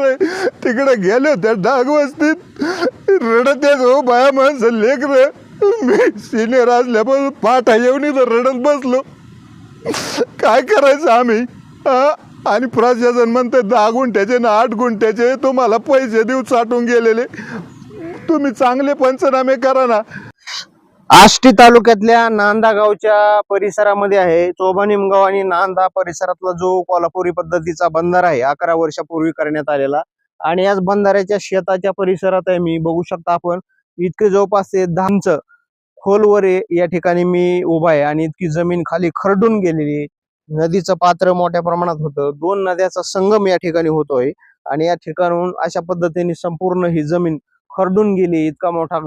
रे. तिकडे गेले त्या डाग वस्तीत. रडत येत हो बाया माणसं लेकर मी सिनियर असल्यापासून पाठा येऊन इथं रडत बसलो. काय करायचं आम्ही? हा? आणि प्रशासन म्हणते दहा गुंठ्याचे ना आठ गुंठ्याचे तुम्हाला पैसे देऊ साठून गेलेले. तुम्ही चांगले पंचनामे करा ना. आष्टी तालुक्यातल्या नांदा गावच्या परिसरामध्ये आहे. चोबा निमगाव आणि नांदा परिसरातला जो कोल्हापुरी पद्धतीचा बंधारा आहे अकरा वर्षापूर्वी करण्यात आलेला. आणि याच बंधाऱ्याच्या शेताच्या परिसरात आहे मी बघू शकता आपण. इतके जवळपास ते धामच खोलवर आहे, या ठिकाणी मी उभा आहे. आणि इतकी जमीन खाली खरडून गेलेली नदीचं पात्र मोठ्या प्रमाणात होतं. दोन नद्याचा संगम या ठिकाणी होतोय. आणि या ठिकाणून अशा पद्धतीने संपूर्ण ही जमीन खरडून गेली. इतका मोठा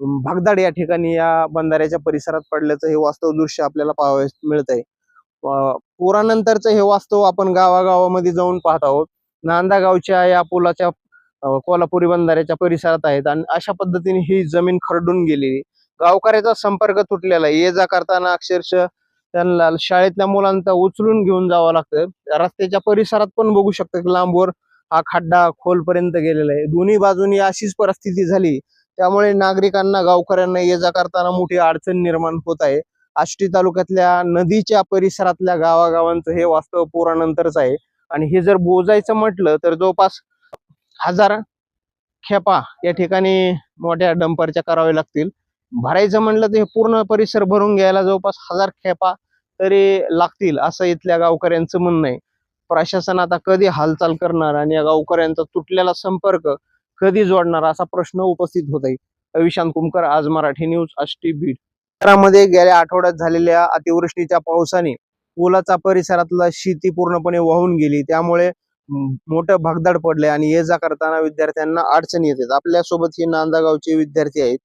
भागदाड या ठिकाणी या बंधाऱ्याच्या परिसरात पडल्याचं हे वास्तव दृश्य आपल्याला पाहावयास मिळत आहे पुरानंतरचं हे वास्तव आपण गावागावामध्ये जाऊन पाहत आहोत. नांदागावच्या या पुलाच्या कोल्हापुरी बंधाऱ्याच्या परिसरात आहेत आणि अशा पद्धतीने ही जमीन खरडून गेलेली. गावकऱ्याचा संपर्क तुटलेला आहे. ये जा करताना अक्षरशः त्यांना शाळेतल्या मुलांचा उचलून घेऊन जावं लागतं. रस्त्याच्या परिसरात पण बघू शकतं की लांबवर हा खड्डा खोलपर्यंत गेलेला आहे. दोन्ही बाजूनी अशीच परिस्थिती झाली. त्यामुळे नागरिकांना गावकऱ्यांना ये जा करताना मोठी अडचण निर्माण होत आहे. आष्टी तालुक्यातल्या नदीच्या परिसरातल्या गावागावांचं हे वास्तव पुरानंतरच आहे. आणि हे जर बोजायचं म्हटलं तर जवळपास हजार खेपा या ठिकाणी मोठ्या डंपरच्या कराव्या लागतील. भरायचं म्हटलं तर हे पूर्ण परिसर भरून घ्यायला जवळपास हजार खेपा तरी लागतील असं इथल्या गावकऱ्यांचं म्हणणं आहे. प्रशासन आता कधी हालचाल करणार आणि या गावकऱ्यांचा तुटलेला संपर्क कधी जोडणार असा प्रश्न उपस्थित होत आहे विशांत कुमकर आज मराठी न्यूज आष्टी बीड. शहरामध्ये गेल्या आठवड्यात झालेल्या अतिवृष्टीच्या पावसाने पुलाचा परिसरातला शेती पूर्णपणे वाहून गेली. त्यामुळे मोठं भगदाड पडले आणि ये जा करताना विद्यार्थ्यांना अडचणी येतात. आपल्यासोबत ही नांदागावचे विद्यार्थी आहेत.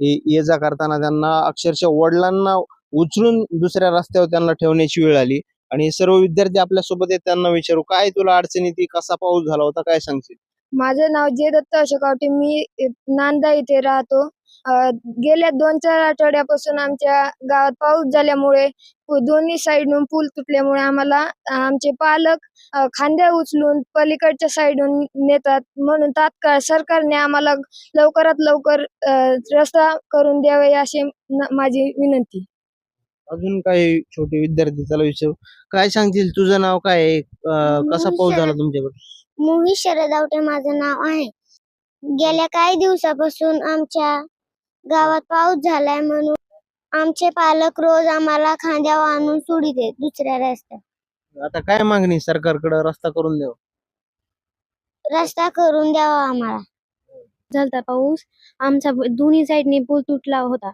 ये जा करताना त्यांना अक्षरशः वडिलांना उचलून दुसऱ्या रस्त्यावर त्यांना ठेवण्याची वेळ आली. आणि सर्व विद्यार्थी आपल्यासोबत येत त्यांना विचारू काय तुला अडचणी ती कसा पाऊस झाला होता? काय सांगशील? माझं नाव जे दत्त अशोक आवटे मी नांदा इथे राहतो. गेल्या दोन चार आठवड्यापासून आमच्या गावात पाऊस झाल्यामुळे दोन्ही साईडून पूल तुटल्यामुळे आम्हाला आमचे पालक खांद्या उचलून पलीकडच्या साईडून नेतात. म्हणून तात्काळ सरकारने आम्हाला लवकरात लवकर रस्ता करून द्यावे अशी न- माझी विनंती. अजून काही छोटे विद्यार्थी त्याला विचारू. काय सांगतील? तुझं नाव काय कसा पाऊस झाला तुमच्याकडे? मोहित शरद आवटे माझं नाव आहे. गेल्या काही दिवसापासून आमच्या गावात पाऊस झालाय म्हणून आमचे पालक रोज आम्हाला खांद्यावर आणून सोडित दुसऱ्या रस्त्यात आता काय मागणी सरकारकडे? रस्ता करून द्यावा. रस्ता करून द्यावा आम्हाला. झालता पाऊस. आमचा ब- दोन्ही साईडने पूल तुटला होता.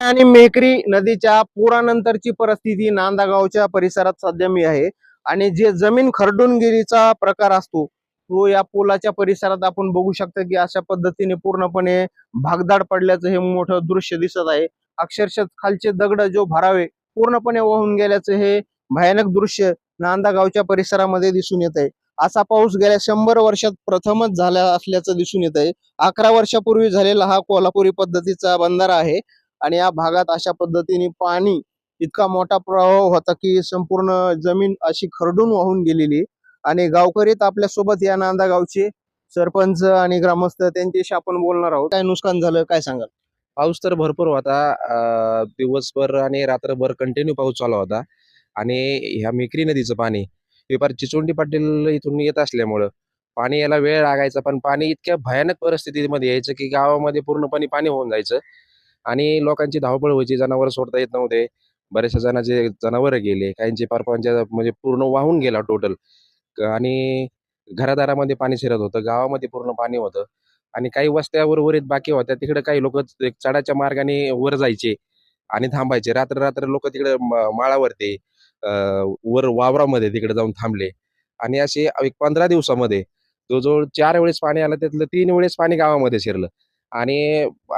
आणि मेकरी नदीच्या पुरानंतरची परिस्थिती नांदा गावच्या परिसरात सध्या मी आहे. आणि जे जमीन खरडूनगिरीचा प्रकार असतो तो या पुलाच्या परिसरात आपण बघू शकतो की अशा पद्धतीने पूर्णपणे भागदाड पडल्याचं हे मोठं दृश्य दिसत आहे. अक्षरशः खालचे दगड जो भरावे पूर्णपणे वाहून गेल्याचं हे भयानक दृश्य नांदा गावच्या परिसरामध्ये दिसून येत आहे. असा पाऊस गेल्या शंभर वर्षात प्रथमच झाला असल्याचं दिसून येत आहे. अकरा वर्षापूर्वी झालेला हा कोल्हापुरी पद्धतीचा बंधारा आहे आणि या भागात अशा पद्धतीने पाणी इतका मोठा प्रवाह होता की संपूर्ण जमीन अशी खरडून वाहून गेलेली. आणि गावकरीत आपल्यासोबत या नांदा गावचे सरपंच आणि ग्रामस्थ त्यांच्याशी आपण बोलणार आहोत. काय नुकसान झालं काय सांगाल? पाऊस तर भरपूर होता. दिवसभर आणि रात्रभर कंटिन्यू पाऊस चालू होता. आणि ह्या मेकरी नदीचं पाणी हे फार चिचोंडी पाटील इथून येत असल्यामुळं पाणी याला वेळ लागायचा. पण पाणी इतक्या भयानक परिस्थितीमध्ये यायचं की गावामध्ये पूर्णपणे पाणी होऊन जायचं. आणि लोकांची धावपळ व्हायची जनावर सोडता येत नव्हते. बऱ्याचशा जणांचे जनावर गेले काहींचे परपंचा म्हणजे पूर्ण वाहून गेला टोटल आणि घरादारामध्ये पाणी शिरत होतं गावामध्ये पूर्ण पाणी होतं. आणि काही वस्त्या उर्वरित बाकी होत्या तिकडे काही लोक चढाच्या मार्गाने वर जायचे आणि थांबायचे. रात्र रात्र लोक तिकडे माळावरती वर वावरामध्ये तिकडे जाऊन थांबले. आणि असे एक पंधरा दिवसामध्ये जवळजवळ चार वेळेस पाणी आलं त्यातलं तीन वेळेस पाणी गावामध्ये शिरलं. आणि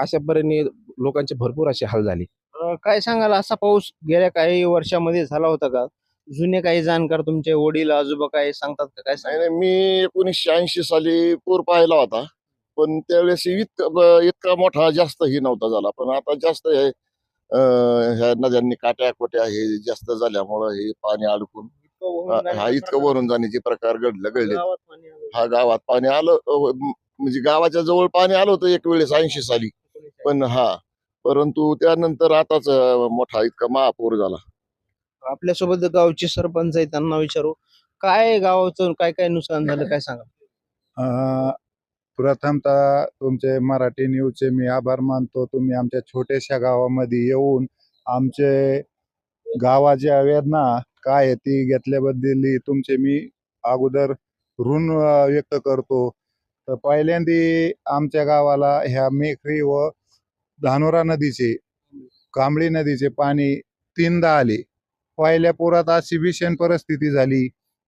अशा परीने लोकांचे भरपूर असे हाल झाले. काय सांगाल? असा पाऊस गेल्या काही वर्षामध्ये झाला होता का? जुने काही जाणकार तुमचे वडील आजोबा काय सांगतात का? काय नाही सांग नाही मी एकोणीसशे ऐंशी साली पूर पाहिला होता. पण त्यावेळेस इतका ब- इतका मोठा जास्त ही नव्हता झाला. पण आता जास्त हे अं, ह्या नद्यांनी काट्या कोट्या हे जास्त झाल्यामुळं हे पाणी अडकून हा हा इतकं वरून जाण्याचे प्रकार घडलं घडले गावात पाणी आलं. हा गावात पाणी आलं अ, म्हणजे गावाच्या जवळ पाणी आलं होतं एक वेळेस ऐंशी साली. पण हा परंतु त्यानंतर आताच मोठा इतका महापूर झाला. आपल्यासोबत गावचे सरपंच आहे त्यांना विचारू. काय गावाचं काय काय नुकसान झालं काय सांगा? अं, प्रथमतः तुमचे मराठी न्यूजचे मी आभार मानतो. तुम्ही आमच्या छोट्याशा गावामध्ये येऊन आमचे गावाच्या वेदना काय आहे ती घेतल्याबद्दल तुमचे मी अगोदर ऋण व्यक्त करतो. तर पहिल्यांदी आमच्या गावाला ह्या मेखरी व धानोरा नदीचे कांबळी नदीचे पाणी तीनदा आले. पहिल्या पुरात अशी भीषण परिस्थिती झाली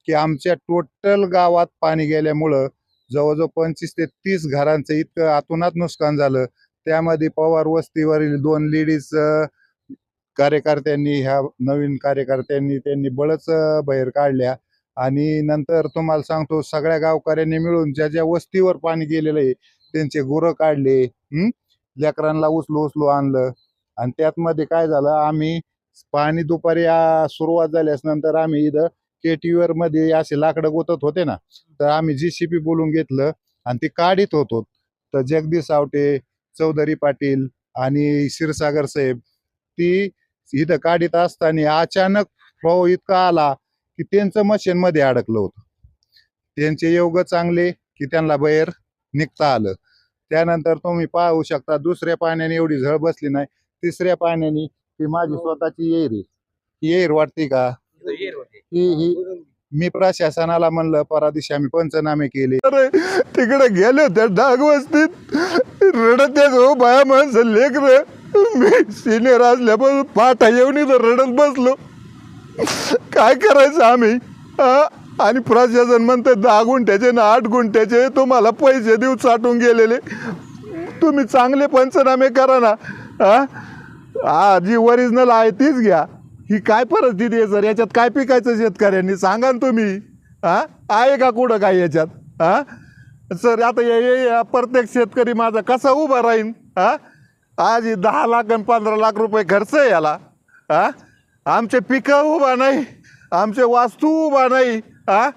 की आमच्या टोटल गावात पाणी गेल्यामुळं जवळजवळ पंचवीस ते तीस घरांचं इतकं आतोनात नुकसान झालं. त्यामध्ये पवार वस्तीवरील दोन लेडीज कार्यकर्त्यांनी ह्या नवीन कार्यकर्त्यांनी त्यांनी बळच बाहेर काढल्या. आणि नंतर तुम्हाला सांगतो सगळ्या गावकऱ्यांनी मिळून ज्या ज्या वस्तीवर पाणी गेलेलं आहे त्यांचे गुरं काढले. लेकरांना उचलू उचलू आणलं. आणि त्यात मध्ये काय झालं आम्ही पाणी दुपारी सुरुवात झाल्यास नंतर आम्ही इथं केटीवर मध्ये असे लाकडं गोतत होते ना तर आम्ही जी बोलून घेतलं आणि ते काढीत होतो. तर जगदीश आवटे चौधरी पाटील आणि क्षीरसागर साहेब ती इथं काढीत असताना अचानक फ्लो इतका आला की त्यांचं मशीन मध्ये अडकलं होतं. त्यांचे योग चांगले की त्यांना बाहेर निघता आलं. त्यानंतर तुम्ही पाहू शकता दुसऱ्या पाण्याने एवढी झळ बसली नाही. तिसऱ्या पाण्याने ती माझी स्वतःची येर आहे. ही येर वाटते का? ही ही मी प्रशासनाला म्हणलं परादिशी आम्ही पंचनामे केले. अरे तिकडे गेले त्या डाग वस्तीत. रडत हो बाया माणसं लेकर मी सिनियर असल्यापासून पाठा येऊन इथं रडत बसलो. काय करायचं आम्ही? हा? आणि प्रशासन म्हणतं दहा गुंठ्याचे ना आठ गुंठ्याचे तुम्हाला पैसे देऊ साठून गेलेले. तुम्ही चांगले पंचनामे करा ना. हा जी ओरिजिनल आहे तीच घ्या. ही काय परिस्थिती आहे सर? याच्यात काय पिकायचं शेतकऱ्यांनी? सांगा ना तुम्ही. हा आहे का कुठं काय याच्यात? हा सर आता हे- प्रत्येक शेतकरी माझा कसा उभा राहीन? हा आज ही दहा लाख आणि पंधरा लाख रुपये खर्च आहे याला. हा आमचे पिकं उभा नाही. आमचे वास्तू उभा नाही. हा?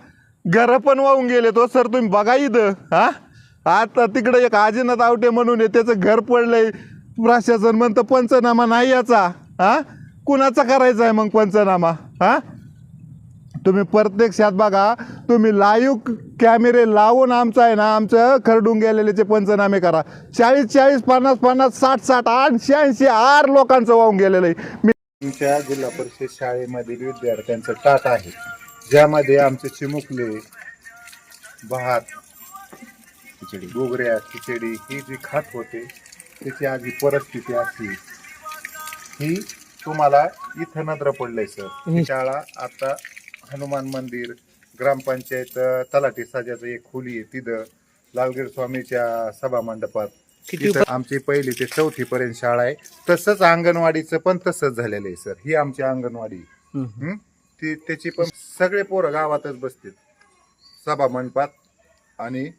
घरं पण वाहून गेले तो हो, सर तुम्ही बघा इथं. हा? आता तिकडे एक आजीनाथ आवटे म्हणून आहे त्याचं घर पडलंय. प्रशासन म्हणतं पंचनामा नाही याचा. हा? कुणाचा करायचा आहे मग पंचनामा? हा? तुम्ही प्रत्यक्षात बघा तुम्ही लाईव्ह कॅमेरे लावून आमचं आहे ना आमचं खरडून गेलेलेचे पंचनामे करा. चाळीस चाळीस पन्नास पन्नास साठ साठ आठशे ऐंशी आर लोकांचं वाहून गेलेलं आहे. मी जिल्हा परिषद शाळेमधील विद्यार्थ्यांचं टाट आहे. ज्यामध्ये आमचे चिमुकले भात खिचडी. गोगऱ्या खिचडी ही जी खात होते त्याची आज ही परिस्थिती असली ही तुम्हाला इथं नजर पडलंय सर. ही शाळा आता हनुमान मंदिर ग्रामपंचायत तलाठी साजाचं एक खोली आहे तिथं लालगीर स्वामीच्या सभा मंडपात. आमची पहिली ते चौथी पर्यंत शाळा आहे. तसंच अंगणवाडीचं पण तसंच झालेलं आहे सर. ही आमची अंगणवाडी हम्म. ती त्याची पण सगळे पोरं गावातच बसतील. सभा मंडपात आणि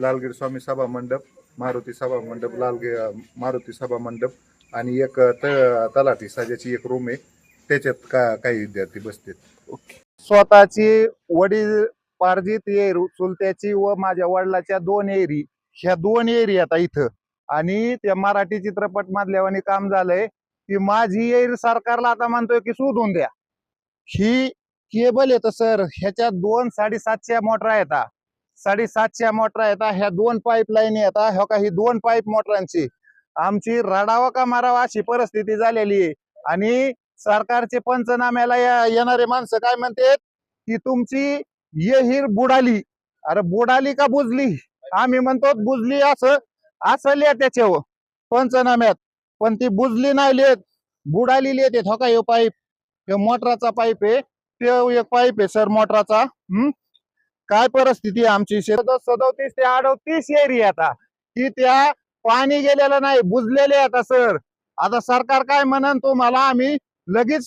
लालगीर स्वामी सभा मंडप मारुती सभा मंडप लालगीर मारुती सभा मंडप आणि एक त तलाठी साजाची एक रूम आहे. त्याच्यात का काही विद्यार्थी बसतील. स्वतःची वडील पार्जित एरू चुलत्याची व माझ्या वडिलाच्या दोन एरी. ह्या दोन एरी आता इथं. आणि त्या मराठी चित्रपट मधल्यावानी काम झालंय. की माझी एरी सरकारला आता म्हणतोय की शोधून द्या. ही केबल येतं सर. ह्याच्यात दोन साडेसातशे मोटर येतात साडेसातशे मोटर येतात ह्या दोन पाईपलाईन येतात ह्या हो काही दोन पाईप मोटरांची. आमची रडावा का मारावा अशी परिस्थिती झालेली आहे. आणि सरकारचे पंचनाम्याला या- येणारे माणसं काय म्हणतात? की तुमची येहीर बुडाली. अरे बुडाली का बुजली? आम्ही म्हणतो बुजली असं असं लिहा त्याच्यावर पंचनाम्यात. पण ती बुजली नाही लिहित. बुडाली लिहित हो का यो पाईप मोटराचा पाईप आहे. तो एक पाईप आहे सर मोटराचा. हम्म? काय परिस्थिती आहे आमची? सदोतीस ते अडोतीस एरी आता. की त्या पाणी गेलेलं नाही बुजलेले आता सर. आता सरकार काय म्हणन तुम्हाला आम्ही लगेच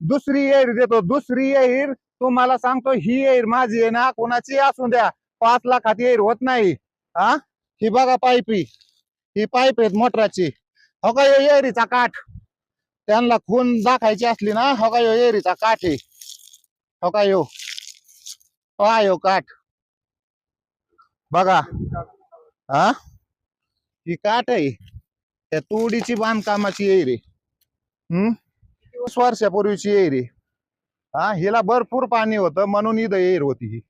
दुसरी येर देतो. दुसरी येर तुम्हाला सांगतो ही येर माझी आहे ना कोणाची असू द्या. पाच लाखात येर होत नाही. हा ही बघा पाईप ही. पाईप आहेत मोटराची. हो का एरीचा काठ? त्यांना खून दाखायची असली ना हो का यो एरीचा काठ आहे? हो का यो? हो यो काठ. बघा. हा? ही काठ आहे. त्या तुडीची बांधकामाची येई रे हम्म वर्षापूर्वीची येई रे हा हिला भरपूर पाणी होतं म्हणून इथं येर होती ही.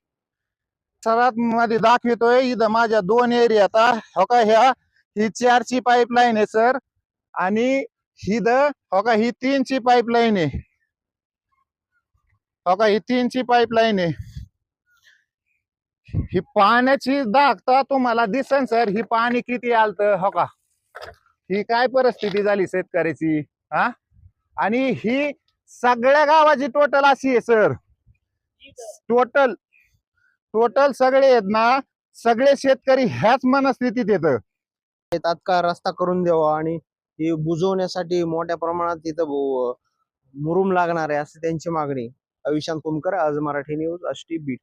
सर्वात मध्ये दाखवितोय इथं माझ्या दोन एरियात हो का ह्या? ही चारची पाईपलाईन आहे सर आणि ही द हो का ही तीनची पाईपलाईन आहे. हो का ही तीनची पाईपलाईन आहे. ही पाण्याची दाखता तुम्हाला दिसन सर. ही पाणी किती आलत हो का? ही काय परिस्थिती झाली शेतकऱ्याची हा? आणि ही सगळ्या गावाची टोटल अशी आहे सर. टोटल टोटल सगळे आहेत ना सगळे शेतकरी ह्याच मनस्थितीत येत. तात्काळ रस्ता करून द्यावा आणि हे बुजवण्यासाठी मोठ्या प्रमाणात तिथं मुरुम लागणार आहे असं त्यांची मागणी. अविशांत कुमकर आज मराठी न्यूज अष्टी बीट